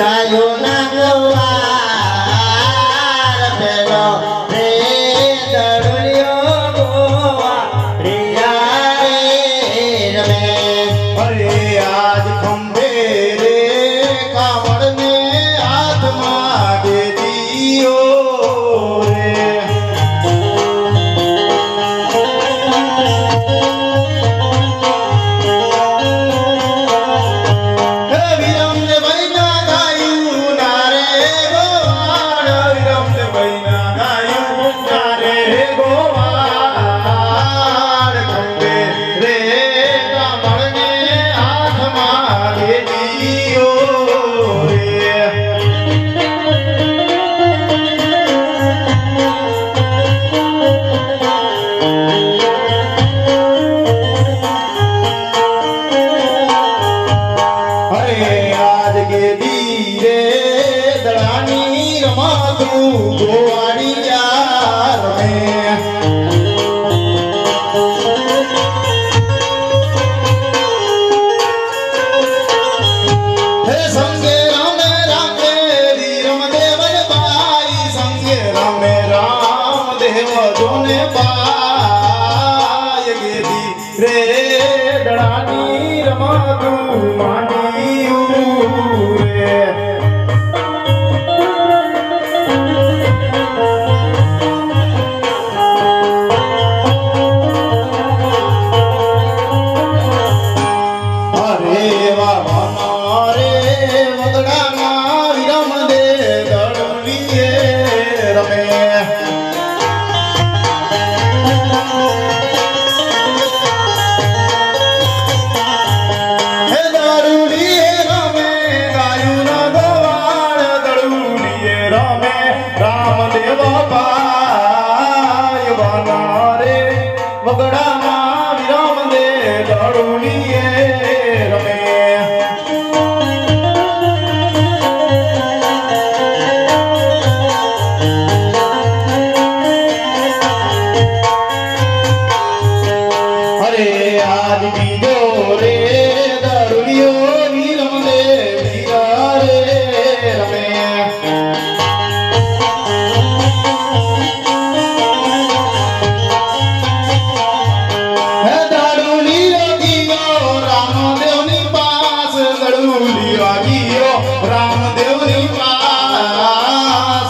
Dale una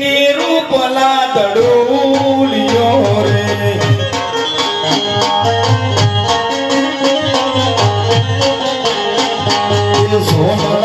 ને રૂપલા તડુલિયો રે. સોનલા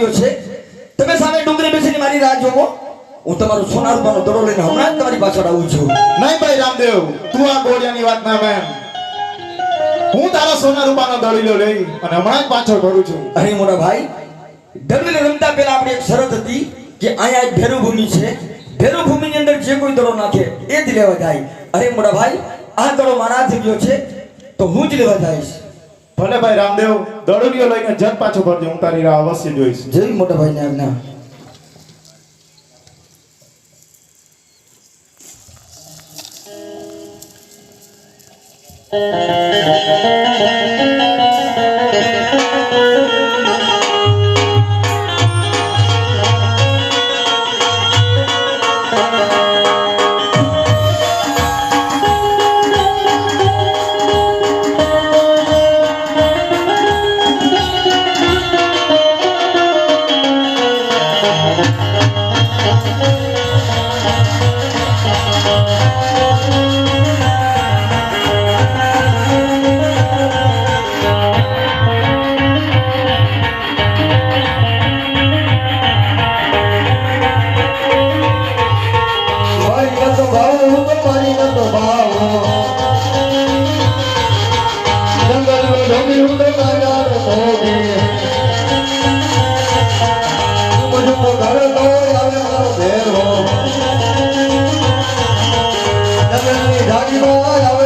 ગયો છે. તમે સામે ડુંગરી બેસીને મારી રાહ જોવો. હું તમારો સોના રૂપાનો દડો લઈને હમણાં તમારી પાછળ આવું છું. નહીં ભાઈ રામદેવ તું આ ગોળિયાની વાત ના મેન. હું તારા સોના રૂપાનો દડીલો લઈ અને હમણાં જ પાછળ ભરું છું. અરે મોરા ભાઈ દરવેલ રમતા પહેલા આપણી એક શરત હતી કે અહીંયા એક ભેરુભૂમિ છે. ભેરુભૂમિની અંદર જે કોઈ દડો નાખે એ જ લેવા જાય. અરે મોટા ભાઈ આ દડો મારા થઈ ગયો છે તો હું જ લેવા જઈશ. भले भाइ रामदेव दडुनियो लैन जत पाछो पर्दि उतारी र अवश्य जोइस जय मोटा भाइ नाम न Gloria.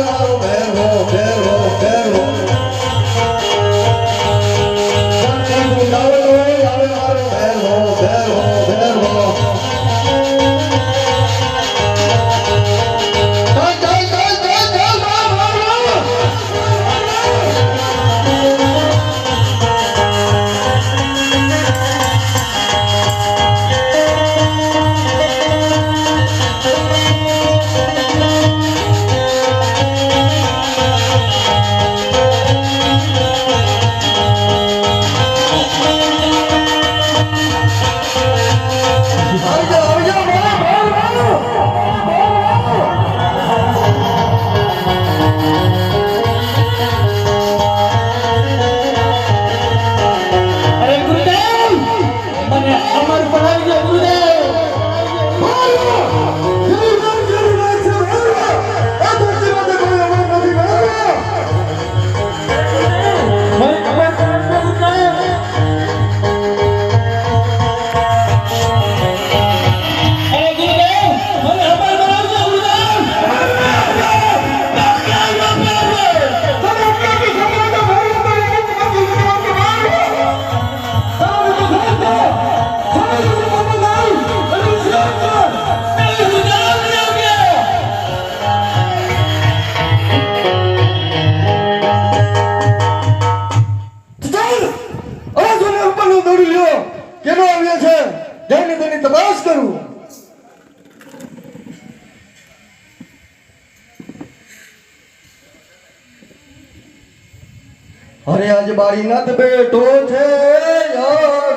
બારીનાથ બેઠો છે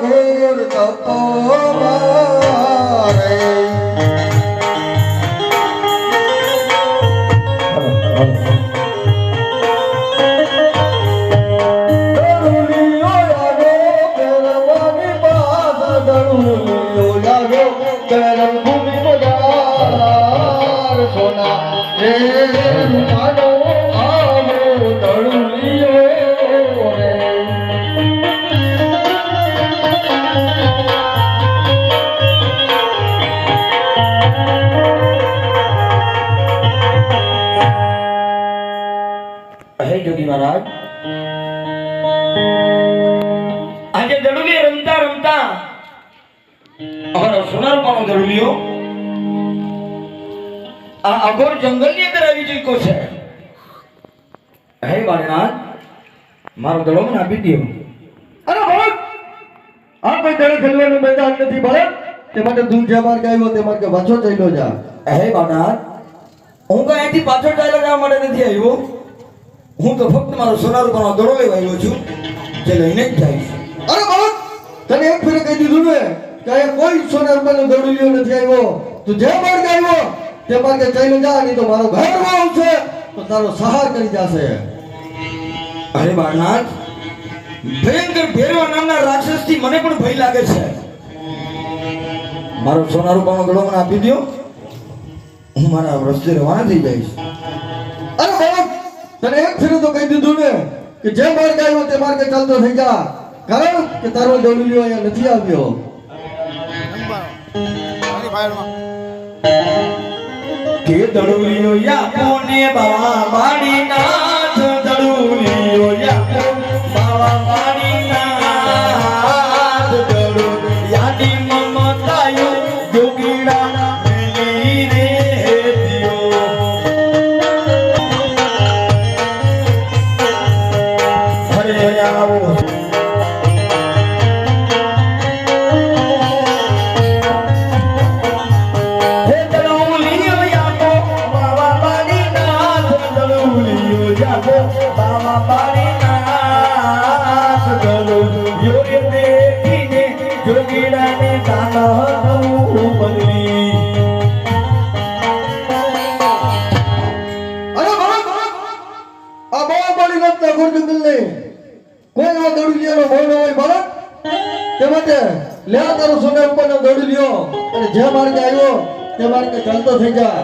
ઘોર તપો. મારો દડો મને આપી દે અરે ભરત આ કોઈ દડે ખેલવાનું મેદાન નથી ભરત તે માટે તું જે માર્ગ આવ્યો તે માર્ગે પાછો ચાલ્યો જા. હે બાના હું કઈ અહીંથી પાછો ચાલ્યો જવા માટે નથી આવ્યો. હું તો ફક્ત મારો સોનાર પાનો દડો લેવા આવ્યો છું જે લઈને જ જઈશ અરે ભરત તને એક ફેરે કહી દીધું ને કે કોઈ સોના રૂપિયાનો લ્યો નથી આવ્યો. તું જે માર્ગ આવ્યો તે માર્ગે ચાલ્યો જા નહીં તો મારો ઘર આવશે તો તારો સહાર કરી જશે. અરે બાળનાથ ભયંકર ભેરવા નામના રાક્ષસથી મને પણ ભય લાગે છે. મારો સોના રૂપાનો ગળો મને આપી દો હું મારા રસ્તે રવાના થઈ જઈશ. અરે બાળક તને એક ફેરે તો કહી દીધું ને કે જે માર્ગ આવ્યો તે માર્ગે ચાલતો થઈ જા. કારણ કે તારો દડુલિયો અહીંયા નથી આવ્યો. કે દડુલિયો યા કોને બાવા માડી નાથ દડુલિયો અને જે માર્ગે આવ્યો, તે માર્ગે ચાલતો થઈ જા.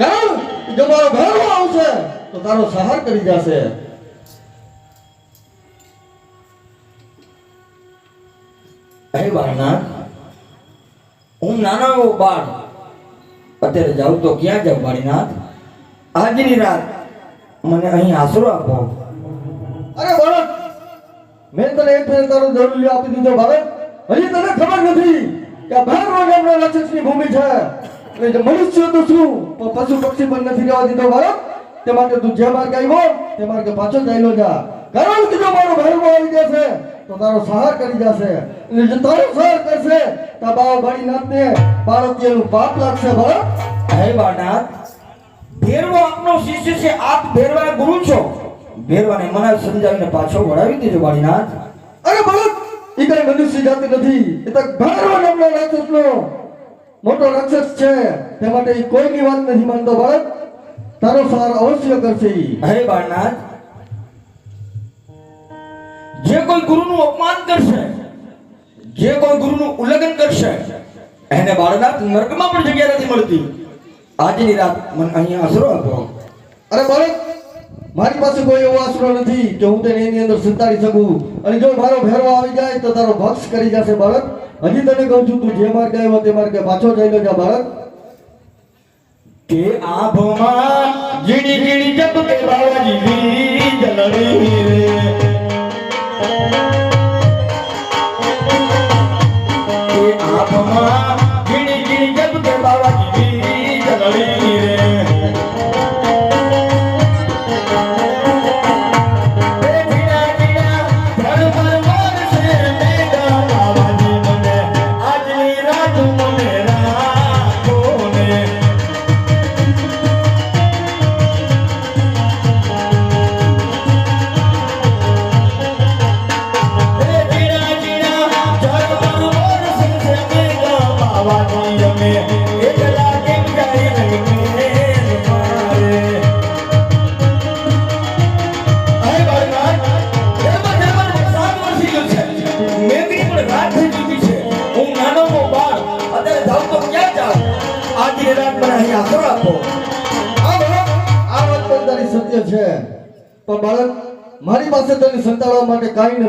કારણ જો મારો ભરવો આવશે, તો તારો સહાર કરી જશે. અત્યારે જાઉં તો ક્યાં જાઉં, બાળીનાથ? આજની રાત મને અહીં આશરો આપો. અરે ભરત મેં તને એક ફેર તારો તને ખબર નથી. કે આ ભૈરવ રાક્ષસની ભૂમિ છે. એટલે જે મનુષ્ય તો શું? પણ પશુ પક્ષી પણ નથી રહેવા દીધો ભરત તે માટે તું જે માર્ગે આવ્યો તે માર્ગે પાછો ચાલ્યો જા. કારણ કે જો મારો ભૈરવ આવી જશે તો તારો સહાર કરી જશે. અને જો તારો સહાર કરશે તો બાવા ભાડી નાથને બાળકીયનું પાપ લાગશે ભરત હે બાળનાથ ભેરવો આપનો શિષ્ય છે આપ ભેરવાના ગુરુ છો. ભેરવાને મને સમજાવીને પાછો વળાવી દેજો બાળીનાથ. અરે ભરત એ મનુષ્ય જાતિ નથી. એ તો ભૈરવ નામનો રાક્ષસનો મોટો રાક્ષસ છે. તે માટે એ કોઈની વાત નથી માનતો બાળક. તારો સાર અવશ્ય કરશે ઈ. બાળનાથ જે કોઈ ગુરુનું અપમાન કરશે જે કોઈ ગુરુનું ઉલ્લંઘન કરશે એને બાળનાથ નર્કમાં પણ જગ્યા નથી મળતી. આજની રાત મને અહીંયા આશરો આપો. અરે ભરત મારી પાસે કોઈ એવો આશરો નથી કે હું તેને એની અંદર સંતાડી શકું. અને જો મારો ભેરો આવી જાય તો તારો ભક્ષ કરી જશે, બાળક. હજી તને કહું છું, તું જે માર્ગે આવ્યો તે માર્ગે પાછો જઈ જા, બાળક. કે આભમાં જીણી જીણી જપ કે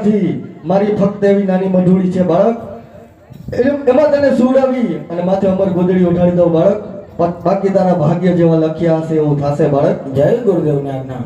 નથી મારી ફક્ત એવી નાની મજૂરી છે બાળક. એમાં તને સુવડાવી અને માથે અમર ગોદડી ઉઠાડી દઉં બાળક. બાકી તારા ભાગ્ય જેવા લખ્યા હશે એવું થશે બાળક. જય ગુરુદેવની આજ્ઞા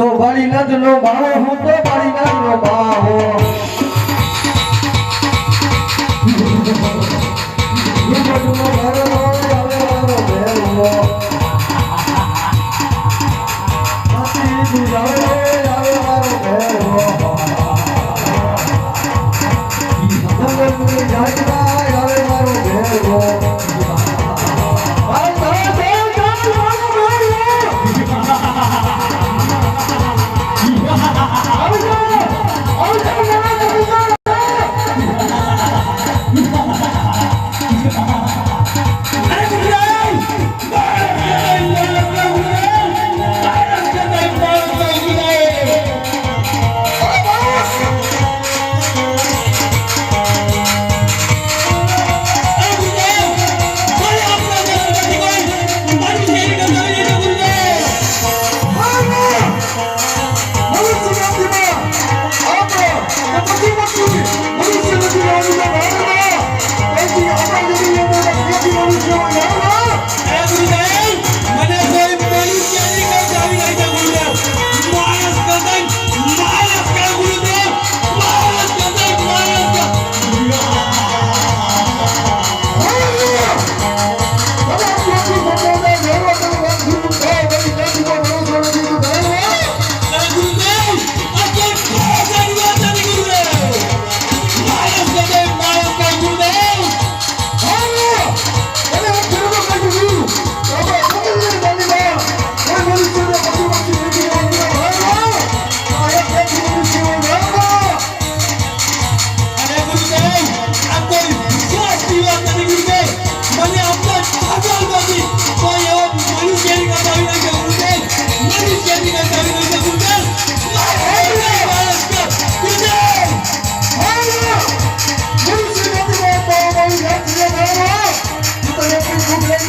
તો બાળી નદ નો બાવો હું તો બાળી નદ નો બાવો યુવકનો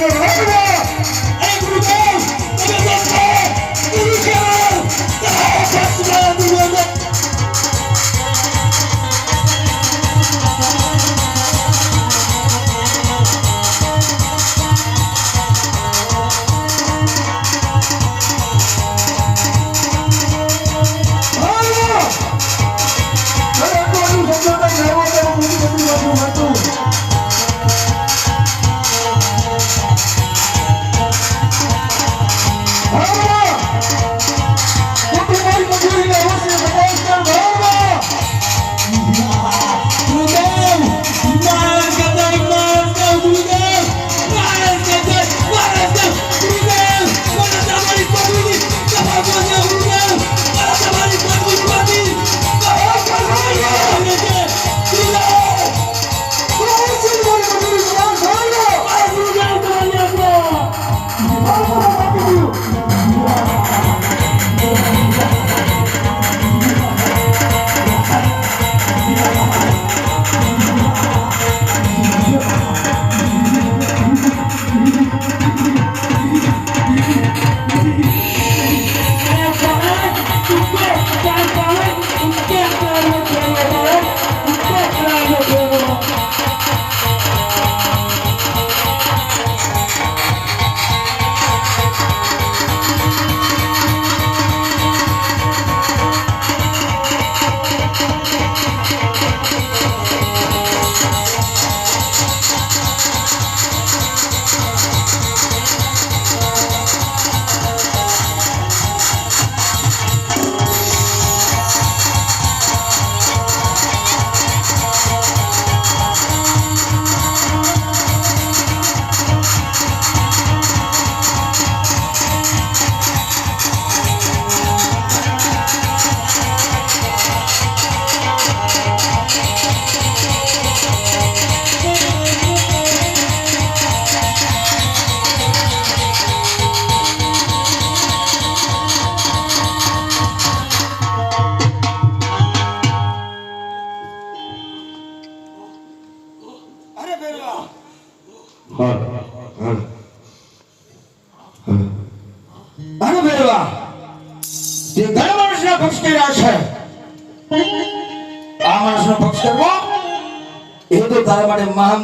રે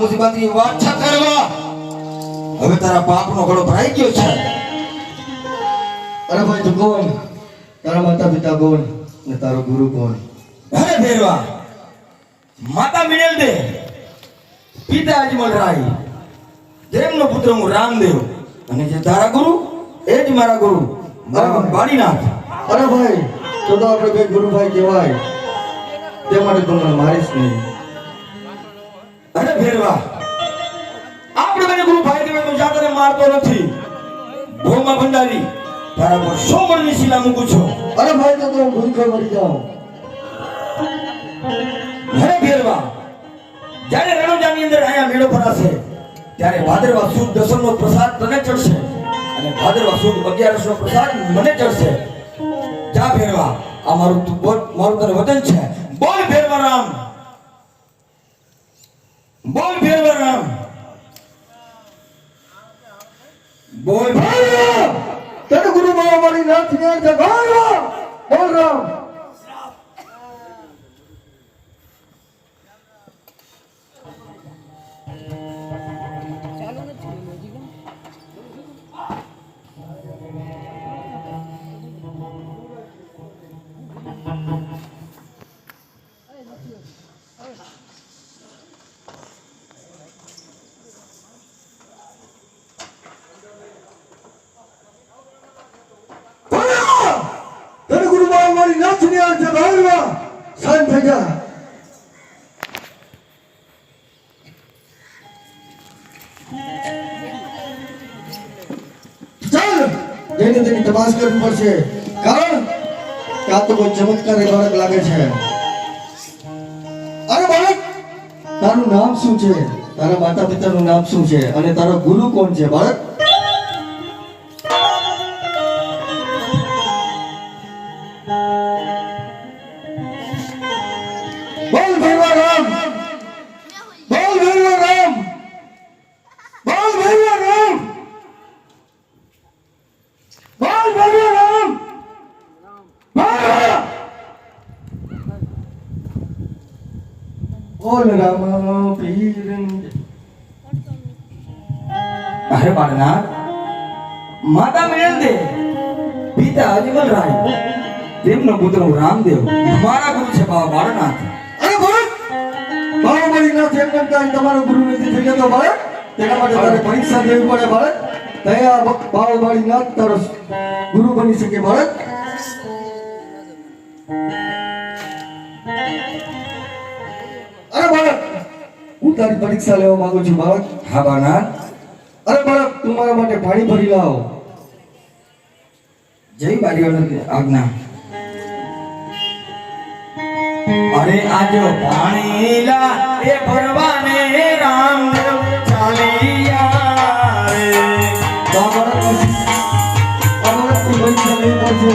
મુસીબતની વાત કરવા. હવે તારા પાપનો ઘડો ભરાઈ ગયો છે. અરે ભાઈ તું કોણ? તારા માતા પિતા કોણ? ને તારો ગુરુ કોણ? અરે ભેરવા માતા મિનેલ દે. પિતા અજમલ રાય. જેમનો પુત્ર હું રામદેવ. અને જે તારા ગુરુ એ જ મારા ગુરુ. મારા બાળીનાથ. અરે ભાઈ તો તો આપણે બે ગુરુભાઈ કહેવાય. તે માટે તમને મારીશ નહીં. અરે ફેરવા આપણે મને ગુરુ ભાઈ દેવે તો જાતને મારતો નથી. ભોમા ભંડારી. તારા પર સો મણની શિલા મૂકું છું. અરે ભાઈ તો તો હું ભૂખો મરી જાઉં. હે ફેરવા જ્યારે રણોજાની અંદર અહીંયા મેળો ભરાશે ત્યારે ભાદરવા સુદ દસમનો પ્રસાદ તને ચડશે અને ભાદરવા સુદ અગિયારસનો પ્રસાદ મને ચડશે. જા ભેરવા આ મારું મારું તને વચન છે. બોલ ભેરવા રામ. બોલ ભેરવા રામ બોલ ભેરવા તને ગુરુ બાબા મારી નાથ ને બોલ રામ તપાસ કરવી પડશે કારણ આ તો કોઈ ચમત્કાર બાળક લાગે છે. અરે બાળક, તારું નામ શું છે? તારા માતા પિતાનું નામ શું છે? અને તારો ગુરુ કોણ છે? બાળક તેમનો પુત્ર હું રામદેવ. મારા ગુરુ છે બાબા બાળનાથ. અરે ભરત બાહુબલી ના એમ કેમ કાંઈ તમારો ગુરુ નથી થઈ જતો બાળક તેના માટે તારે પરીક્ષા દેવી પડે બાળક તયા બાહુબલી ના તારો ગુરુ બની શકે બાળક અરે બાળક હું તારી પરીક્ષા લેવા માંગુ છું બાળક. હા બાળનાથ. અરે બાળક તું મારા માટે પાણી ભરી લાવ. જય બારીઓની આજ્ઞા. અરે આજો પાણીલા એ ભરવાને રામ ચાલિયા રે. બાબા તું પરીક્ષા લેવી પડશે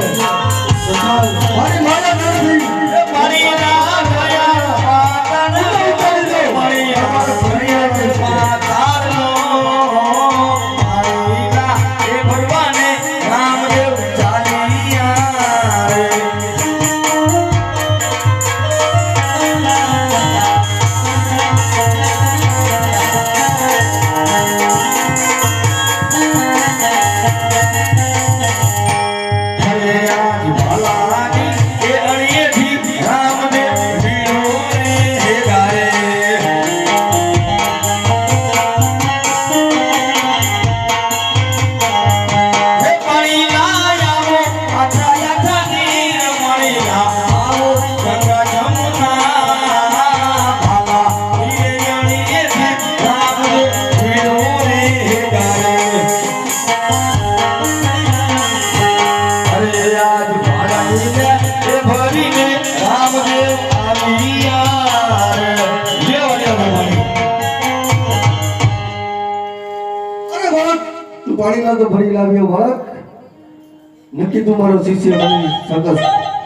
તું મારો શિષ્ય બની શકસ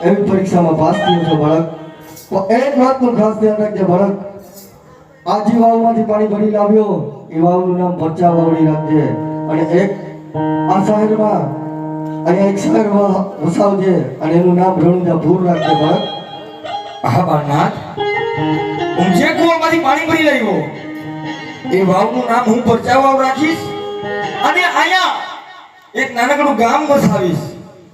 એવી પરીક્ષામાં પાસ થયો છે બાળક. એક વાતનું ખાસ ધ્યાન રાખજે બાળક. આ જે વાવમાંથી પાણી ભરી લાવ્યો. એ વાવનું નામ પરચા વાવડી રાખજે. અને એક આ શહેરમાં અહીંયા એક શહેરમાં વસાવજે. અને એનું નામ રણુજા ભૂર રાખજે બાળક. હા બાળનાથ, હું જે કુવામાંથી પાણી ભરી લાવ્યો, એ વાવનું નામ હું પરચા વાવ રાખીશ અને અહીંયા એક નાનકડું ગામ વસાવીશ.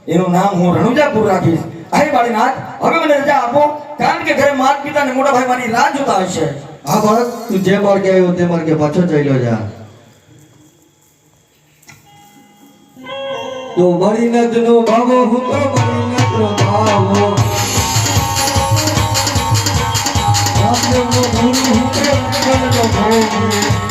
એનું નામ હું રણુજાપુર રાખીશ. અરે બાળનાથ, હવે મને રજા આપો, કારણ કે ઘરે માતા પિતા ને મોટા ભાઈ મારી રાહ જોતા હશે હા, બાળક, તું જે માર્ગે આવ્યો તે માર્ગે પાછો ચાલ્યો જા. તો મરીનદ નો ભાવો હું તો મરીનદ નો ભાવો આપણે ગુરુ હું તો રંગન નો ભોગી